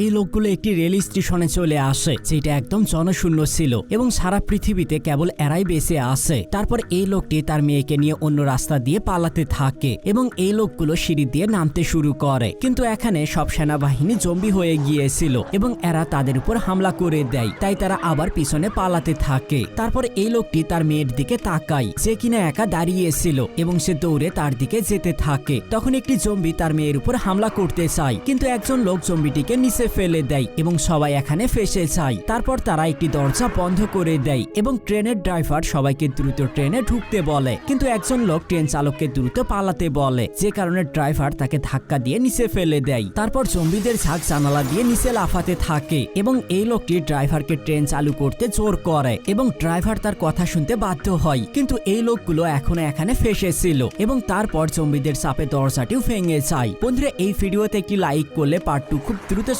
এই লোকগুলো একটি রেল স্টেশনে চলে আসে, যেটা একদম জনশূন্য ছিল এবং সারা পৃথিবীতে কেবল এরাই বেঁচে আসে তারপর এই লোকটি তার মেয়েকে নিয়ে অন্য রাস্তা দিয়ে পালাতে থাকে এবং এই লোকগুলো সিঁড়ি দিয়ে নামতে শুরু করে। কিন্তু এখানে সব সেনাবাহিনী জম্বি হয়ে গিয়েছিল এবং এরা তাদের উপর হামলা করে দেয়, তাই তারা আবার পিছনে পালাতে থাকে। তারপর এই লোকটি তার মেয়ের দিকে তাকায়, যে কিনা একা দাঁড়িয়েছিল এবং সে দৌড়ে তার দিকে যেতে থাকে। তখন একটি জম্বি তার মেয়ের উপর হামলা করতে চায়, কিন্তু একজন লোক জম্বিটিকে নিচে ফেলে দেয় এবং সবাই এখানে ফেসে যায়। তারপর তারা একটি দরজা বন্ধ করে দেয় এবং ট্রেনের ড্রাইভার সবাইকে দ্রুত ট্রেনে ঢুকতে বলে। কিন্তু একজন লোক ট্রেন চালককে দ্রুত পালাতে বলে, যে কারণে ড্রাইভার তাকে ধাক্কা দিয়ে নিচে ফেলে দেয়। তারপর জম্বিদের ঝাঁক জানালা দিয়ে নিচে লাফাতে থাকে এবং এই লোকটি ড্রাইভারকে ট্রেন চালু করতে জোর করে এবং ড্রাইভার তার কথা শুনতে বাধ্য হয়। কিন্তু এই লোকগুলো এখনও এখানে ফেসেছিল এবং তারপর জম্বিদের চাপে দরজাটিও ভেঙে যায়। বন্ধুরা, এই ভিডিওতে একটি লাইক করলে পার্ট টু খুব দ্রুত